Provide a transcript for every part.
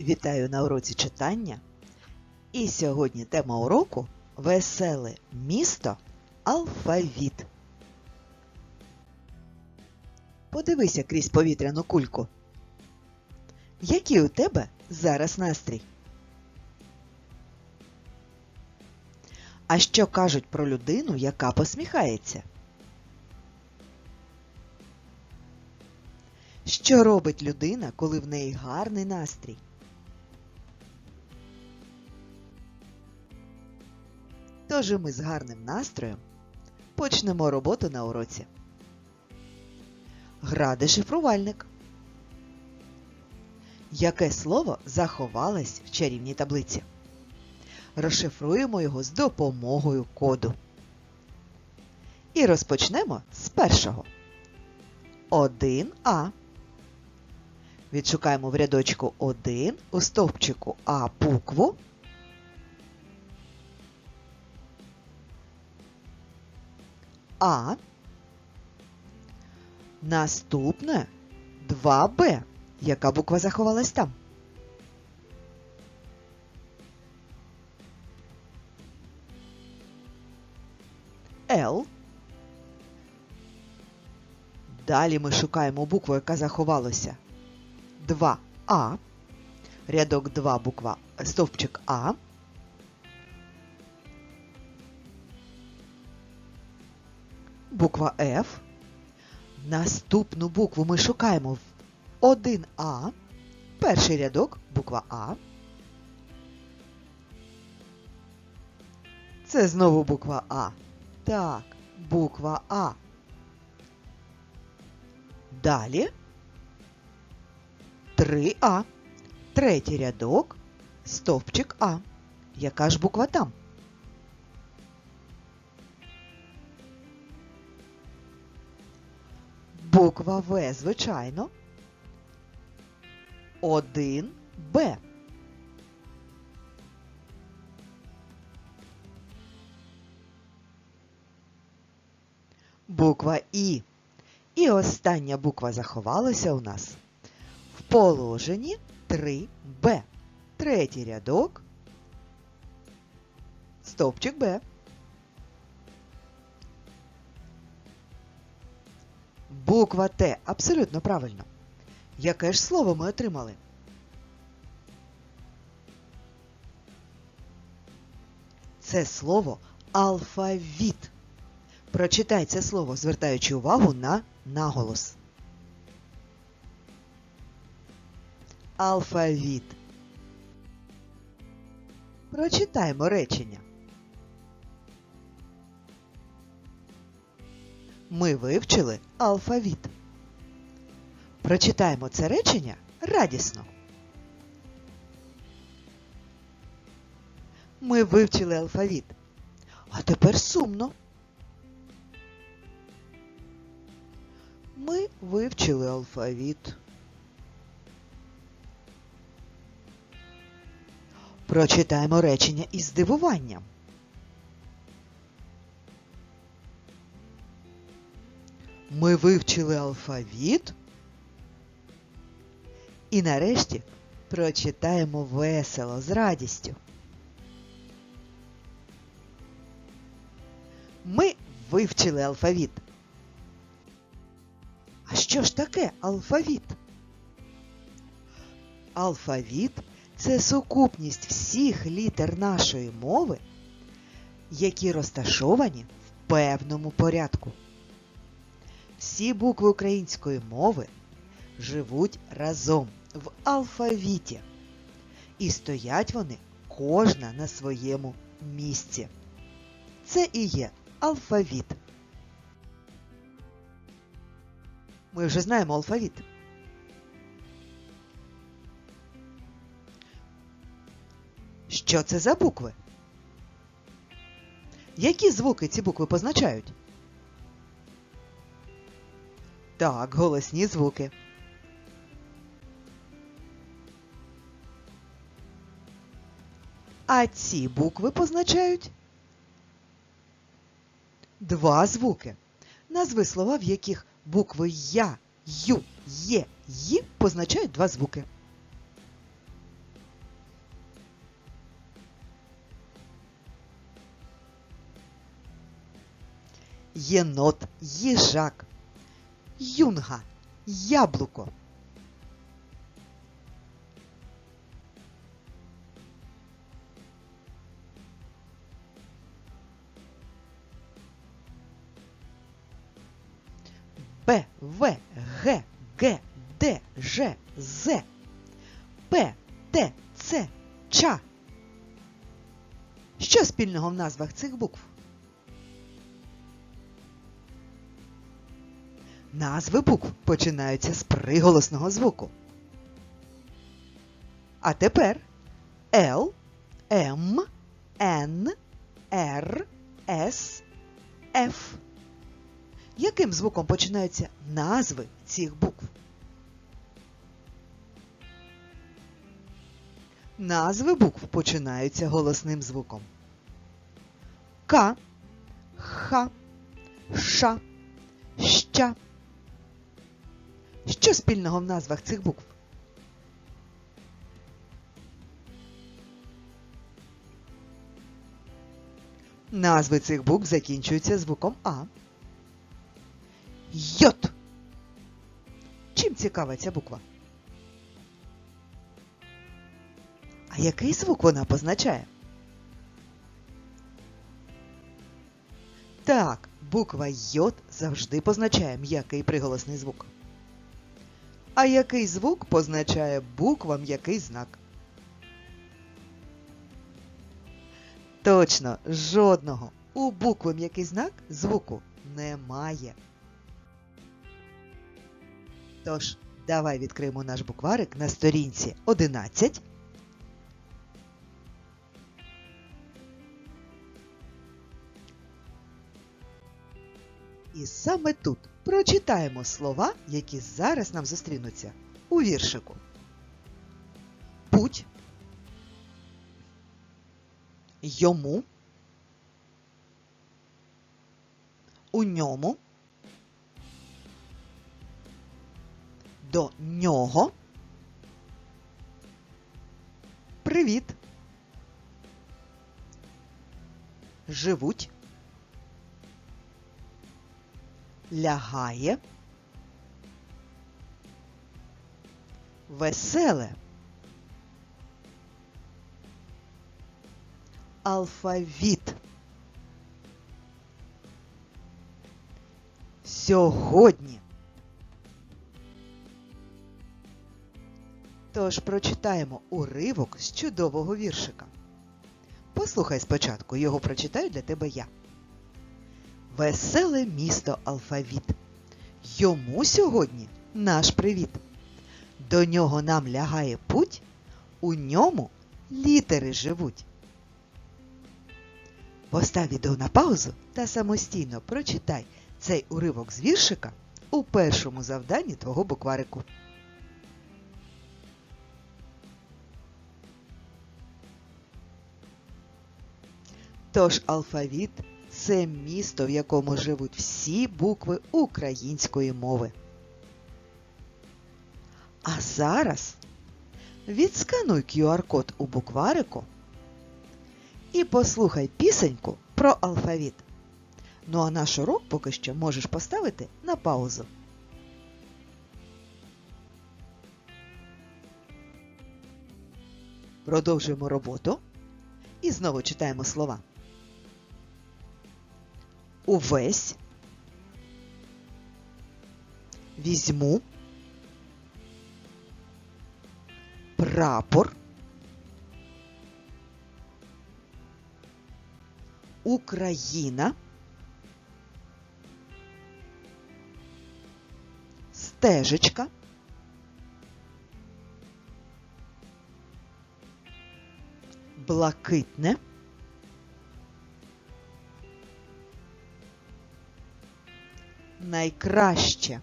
Вітаю на уроці читання. І сьогодні тема уроку Веселе місто Алфавіт. Подивися крізь повітряну кульку. Який у тебе зараз настрій? А що кажуть про людину, яка посміхається? Що робить людина, коли в неї гарний настрій? Тож ми з гарним настроєм почнемо роботу на уроці. Гра дешифрувальник. Яке слово заховалось в чарівній таблиці? Розшифруємо його з допомогою коду. І розпочнемо з першого. 1А. Відшукаємо в рядочку 1 у стовпчику А букву. А. Наступне 2Б. Яка буква заховалась там? Л. Далі ми шукаємо букву, яка заховалася. 2А. Рядок 2 буква стовпчик А. Буква Ф. Наступну букву ми шукаємо в 1А. Перший рядок буква А. Це знову буква А. Так, буква А. Далі 3А. Третій рядок, стовпчик А. Яка ж буква там? Буква В, звичайно. 1Б. Буква І. І остання буква заховалася у нас в положенні 3Б. Третій рядок. Стовпчик Б. Буква Т. Абсолютно правильно. Яке ж слово ми отримали? Це слово алфавіт. Прочитай це слово, звертаючи увагу на наголос. Алфавіт. Прочитаймо речення. Ми вивчили алфавіт. Прочитаємо це речення радісно. Ми вивчили алфавіт. А тепер сумно. Ми вивчили алфавіт. Прочитаємо речення із здивуванням. Ми вивчили алфавіт. І нарешті прочитаємо весело з радістю. Ми вивчили алфавіт. А що ж таке алфавіт? Алфавіт це сукупність всіх літер нашої мови, які розташовані в певному порядку. Всі букви української мови живуть разом в алфавіті. І стоять вони кожна на своєму місці. Це і є алфавіт. Ми вже знаємо алфавіт. Що це за букви? Які звуки ці букви позначають? Так, голосні звуки. А ці букви позначають два звуки. Назви слова, в яких букви Я, Ю, Є, Ї позначають два звуки. Єнот, їжак, юнга, яблуко. Б, В, Г, Г, Д, Ж, З, П, Т, Ц, Ча. Що спільного в назвах цих букв? Назви букв починаються з приголосного звуку. А тепер Л, М, Н, Р, С, Ф. Яким звуком починаються назви цих букв? Назви букв починаються голосним звуком. К, Х, Ш, Щ. Що спільного в назвах цих букв? Назви цих букв закінчуються звуком А. Йот. Чим цікава ця буква? А який звук вона позначає? Так, буква Йод завжди позначає м'який приголосний звук. А який звук позначає буква м'який знак? Точно, жодного. У букви м'який знак звуку немає. Тож, давай відкриємо наш букварик на сторінці 11. І саме тут прочитаємо слова, які зараз нам зустрінуться у віршику. Путь. Йому. У ньому. До нього. Привіт. Живуть. Лягає. Веселе. Алфавіт. Сьогодні. Тож прочитаємо уривок з чудового віршика. Послухай спочатку, його прочитаю для тебе я. Веселе місто Алфавіт. Йому сьогодні наш привіт. До нього нам лягає путь, у ньому літери живуть. Постав відео на паузу та самостійно прочитай цей уривок з віршика у першому завданні твого букварику. Тож алфавіт це місто, в якому живуть всі букви української мови. А зараз відскануй QR-код у букварику і послухай пісеньку про алфавіт. Ну а наш урок поки що можеш поставити на паузу. Продовжуємо роботу і знову читаємо слова. Увесь. Візьму. Прапор. Україна. Стежечка. Блакитне. Найкраще.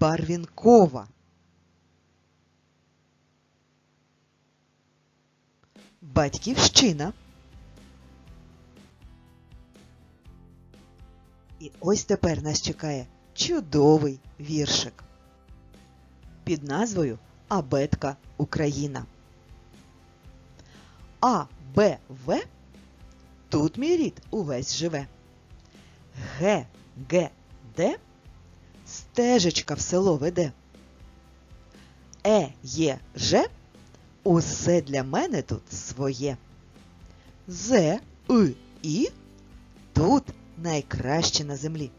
Барвінкова. Батьківщина. І ось тепер нас чекає чудовий віршик під назвою Абетка Україна. А Б, В, тут мій рід увесь живе. Г, Г, стежечка в село веде. Е, Є, усе для мене тут своє. З, И, І, тут найкраще на землі.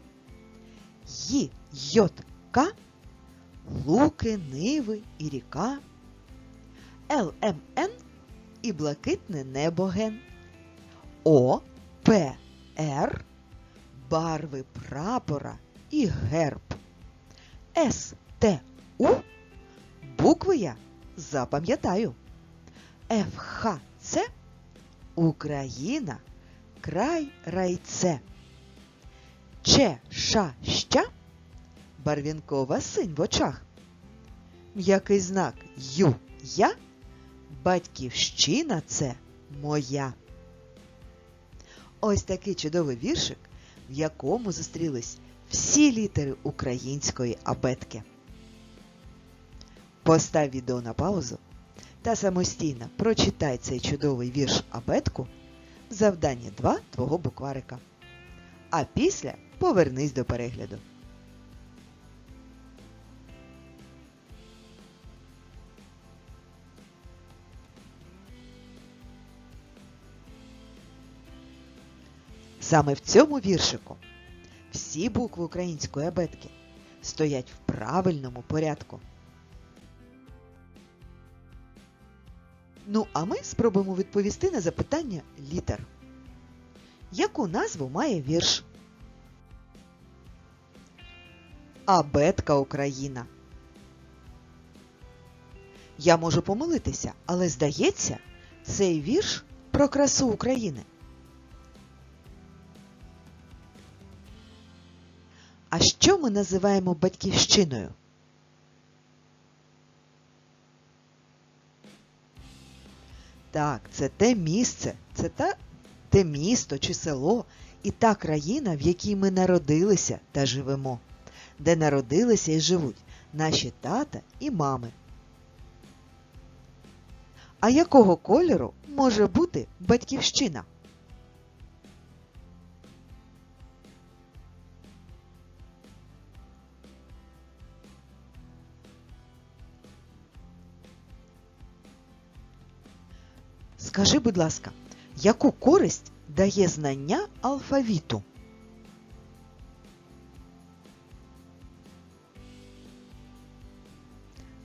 Ї, Йот, К, луки, ниви і ріка. Л, М, Н і блакитне небо ген. О, П, Р, барви прапора і герб. С, Т, У, букви я запам'ятаю. Ф, Х, Ц, Україна, край райце. Ч, Ш, Щ, барвінкова синь в очах. М'який знак Ю, Я, батьківщина це моя. Ось такий чудовий віршик, в якому зустрілись всі літери української абетки. Постав відео на паузу та самостійно прочитай цей чудовий вірш абетку в завданні 2 твого букварика. А після повернись до перегляду. Саме в цьому віршику всі букви української абетки стоять в правильному порядку. Ну, а ми спробуємо відповісти на запитання літер. Яку назву має вірш? Абетка Україна. Я можу помилитися, але здається, цей вірш про красу України. А що ми називаємо батьківщиною? Так, це те місце, це та, те місто чи село і та країна, в якій ми народилися та живемо, де народилися і живуть наші тата і мами. А якого кольору може бути батьківщина? Скажи, будь ласка, яку користь дає знання алфавіту?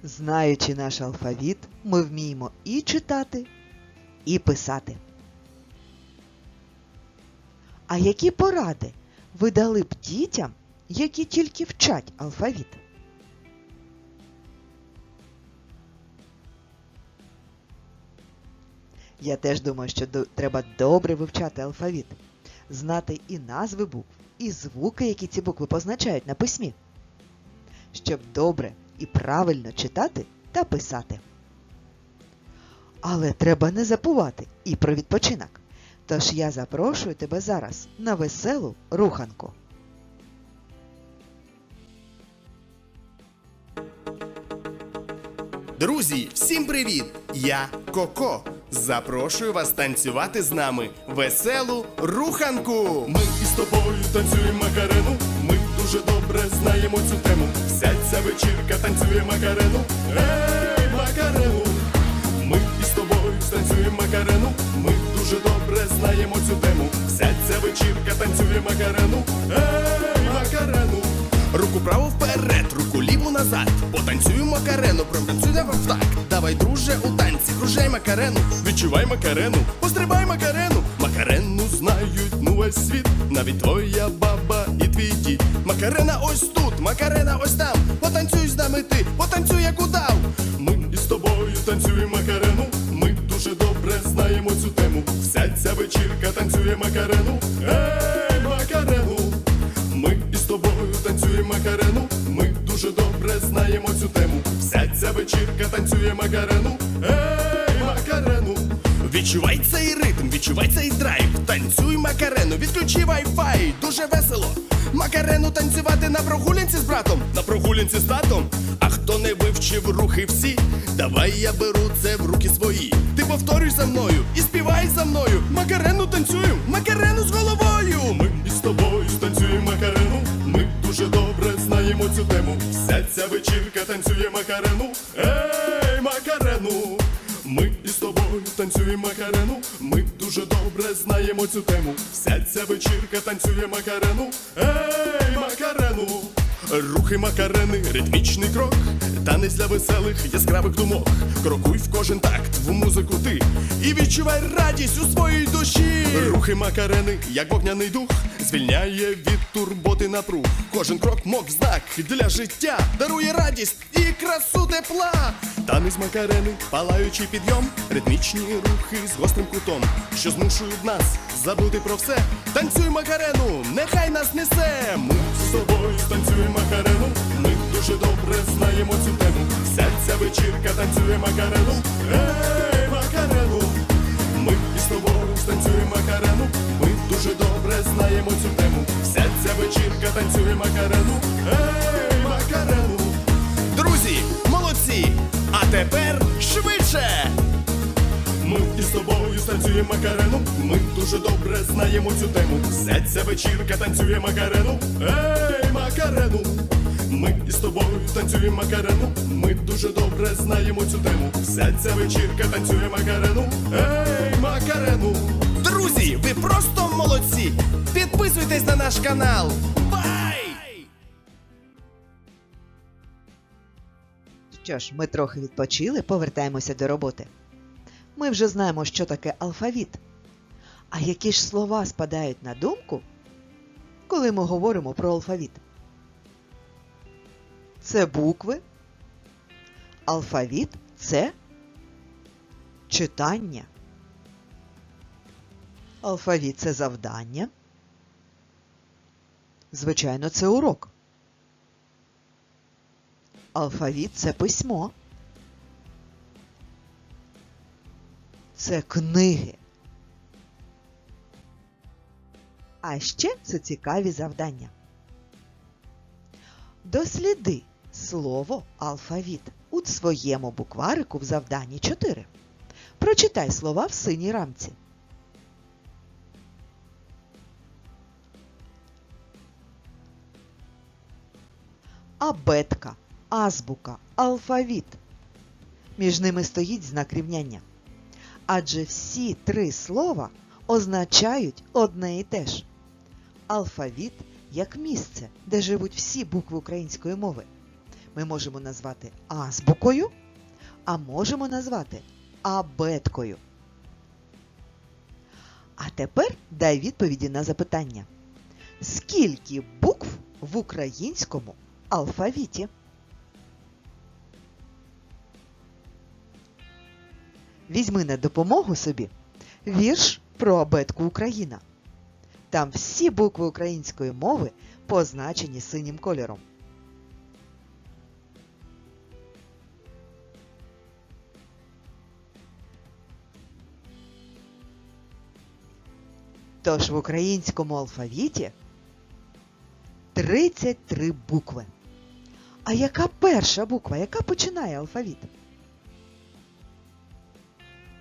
Знаючи наш алфавіт, ми вміємо і читати, і писати. А які поради ви дали б дітям, які тільки вчать алфавіт? Я теж думаю, що треба добре вивчати алфавіт, знати і назви букв, і звуки, які ці букви позначають на письмі, щоб добре і правильно читати та писати. Але треба не забувати і про відпочинок. Тож я запрошую тебе зараз на веселу руханку. Друзі, всім привіт! Я Коко. Запрошую вас танцювати з нами веселу руханку. Ми із тобою танцюємо макарену. Ми дуже добре знаємо цю тему. Вся ця вечірка танцює макарену. Ей, макарену! Ми із тобою станцюємо макарену. Ми дуже добре знаємо цю тему. Вся ця вечірка танцює макарену. Ей, макарену! Руку право вперед, руку ліву назад. Потанцюємо макарену, протанцюємо в так. Давай, друже, у макарену, відчувай макарену, пострибай макарену. Макарену знають ну весь світ, навіть твоя баба і твій дід. Макарена ось тут, макарена ось там. Потанцюй з нами ти, потанцюй як удав. Ми із тобою танцюємо макарену. Ми дуже добре знаємо цю тему. Вся ця вечірка танцює макарену. Ей, макарену! Ми із тобою танцюємо макарену. Ми дуже добре знаємо цю тему. Вся ця вечірка танцює макарену. Ей! Відчувай цей ритм, відчувай цей драйв. Танцюй макарену, відключи вай-фай, дуже весело. Макарену танцювати на прогулянці з братом, на прогулянці з татом. А хто не вивчив рухи всі, давай я беру це в руки свої. Ти повторюй за мною і співай за мною. Макарену танцюю, макарену з головою. Ми із тобою станцюємо макарену. Ми дуже добре знаємо цю тему. Вся ця вечірка танцює макарену. Ей, макарену. Ми із тобою танцюємо макарену. Ми дуже добре знаємо цю тему. Вся ця вечірка танцює макарену. Ей, макарену. Рухи макарени, ритмічний крок, танець для веселих, яскравих думок. Крокуй в кожен такт, в музику ти і відчувай радість у своїй душі. Рухи макарени, як вогняний дух, звільняє від турботи напруг. Кожен крок мов знак для життя, дарує радість і красу тепла. Танець макарени, палаючий підйом, ритмічні рухи з гострим кутом, що змушують нас забути про все. Танцюй макарену, нехай нас несе. Ми з собою танцюємо макарену. Ми дуже добре знаємо цю тему. Вся ця вечірка танцює макарену. Ей, макарену. Ми із тобою станцюємо макарену. Ми дуже добре знаємо цю тему. Вся ця вечірка танцює макарену. Ей, макарену. Друзі, молодці! А тепер станцюємо макарену. Ми дуже добре знаємо цю тему. Ця вечірка танцює макарену. Ей, макарену. Ми із тобою танцюємо макарену. Ми дуже добре знаємо цю тему. Ця вечірка танцює макарену. Ей, макарену. Друзі, ви просто молодці! Підписуйтесь на наш канал. Бай! Що ж, ми трохи відпочили, повертаємося до роботи. Ми вже знаємо, що таке алфавіт. А які ж слова спадають на думку, коли ми говоримо про алфавіт? Це букви. Алфавіт це читання. Алфавіт це завдання. Звичайно, це урок. Алфавіт це письмо. Це книги. А ще це цікаві завдання. Досліди слово алфавіт у своєму букварику в завданні 4. Прочитай слова в синій рамці. Абетка, азбука, алфавіт. Між ними стоїть знак рівняння. Адже всі три слова означають одне і те ж. Алфавіт як місце, де живуть всі букви української мови. Ми можемо назвати азбукою, а можемо назвати абеткою. А тепер дай відповіді на запитання. Скільки букв в українському алфавіті? Візьми на допомогу собі вірш про абетку Україна. Там всі букви української мови позначені синім кольором. Тож в українському алфавіті 33 букви. А яка перша буква, яка починає алфавіт?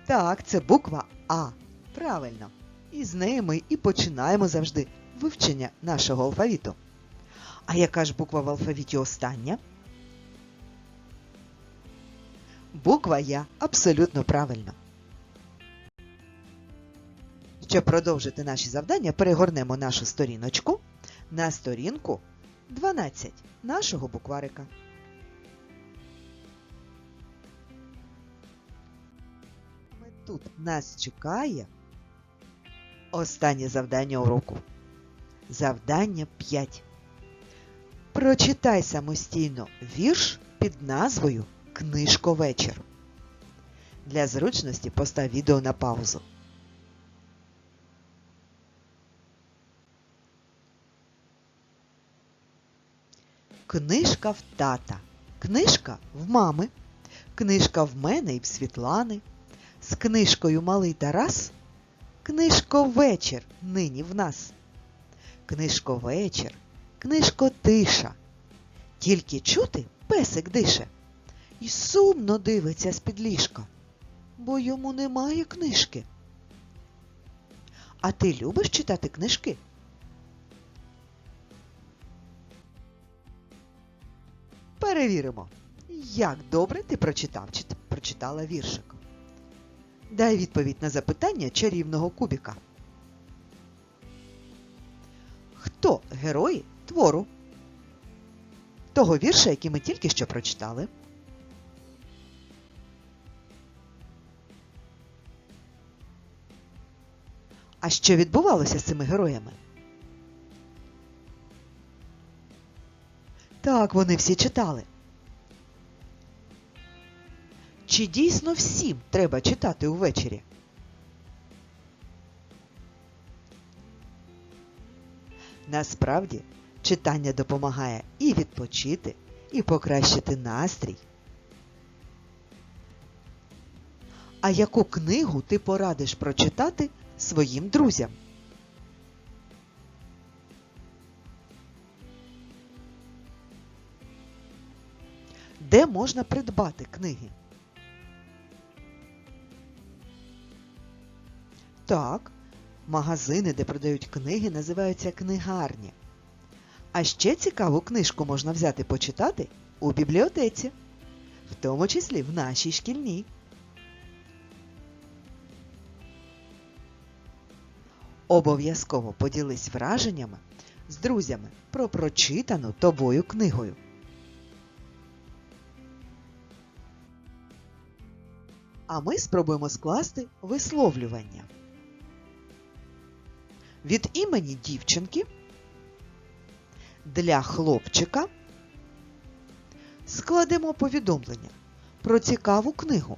Так, це буква А. Правильно. І з нею ми і починаємо завжди вивчення нашого алфавіту. А яка ж буква в алфавіті остання? Буква Я абсолютно правильно. Щоб продовжити наші завдання, перегорнемо нашу сторіночку на сторінку 12 нашого букварика. Тут нас чекає останнє завдання уроку. Завдання 5. Прочитай самостійно вірш під назвою Книжковечір. Для зручності постав відео на паузу. Книжка в тата, книжка в мами, книжка в мене і в Світлани. З книжкою малий Тарас, книжковечір нині в нас. Книжковечір книжко тиша. Тільки чути песик дише і сумно дивиться з-під ліжка, бо йому немає книжки. А ти любиш читати книжки? Перевіримо, як добре ти прочитав чи прочитала віршик. Дай відповідь на запитання чарівного кубіка. Хто герої твору? Того вірша, який ми тільки що прочитали. А що відбувалося з цими героями? Так, вони всі читали. Чи дійсно всім треба читати увечері? Насправді, читання допомагає і відпочити, і покращити настрій. А яку книгу ти порадиш прочитати своїм друзям? Де можна придбати книги? Так, магазини, де продають книги, називаються книгарні. А ще цікаву книжку можна взяти почитати у бібліотеці, в тому числі в нашій шкільній. Обов'язково поділись враженнями з друзями про прочитану тобою книгою. А ми спробуємо скласти висловлювання. Від імені дівчинки для хлопчика складемо повідомлення про цікаву книгу.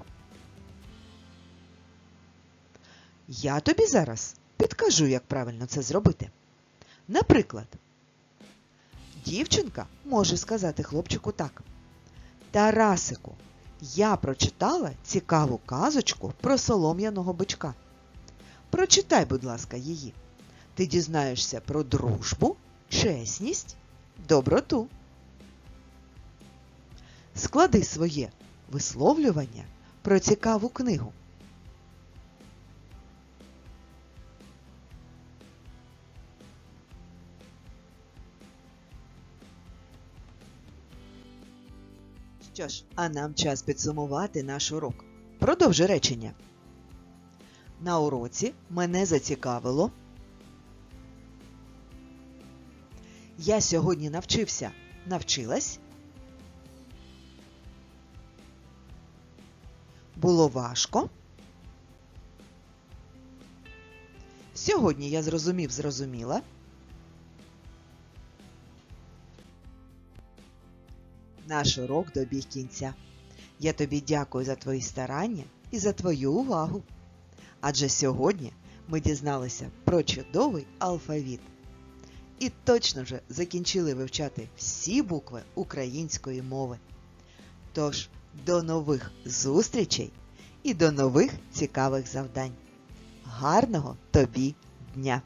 Я тобі зараз підкажу, як правильно це зробити. Наприклад, дівчинка може сказати хлопчику так. Тарасику, я прочитала цікаву казочку про солом'яного бичка. Прочитай, будь ласка, її. Ти дізнаєшся про дружбу, чесність, доброту. Склади своє висловлювання про цікаву книгу. Що ж, а нам час підсумувати наш урок. Продовжи речення. На уроці мене зацікавило. Я сьогодні навчився. Навчилась. Було важко. Сьогодні я зрозумів, зрозуміла. Наш урок добіг кінця. Я тобі дякую за твої старання і за твою увагу. Адже сьогодні ми дізналися про чудовий алфавіт. І точно вже закінчили вивчати всі букви української мови. Тож, до нових зустрічей і до нових цікавих завдань. Гарного тобі дня!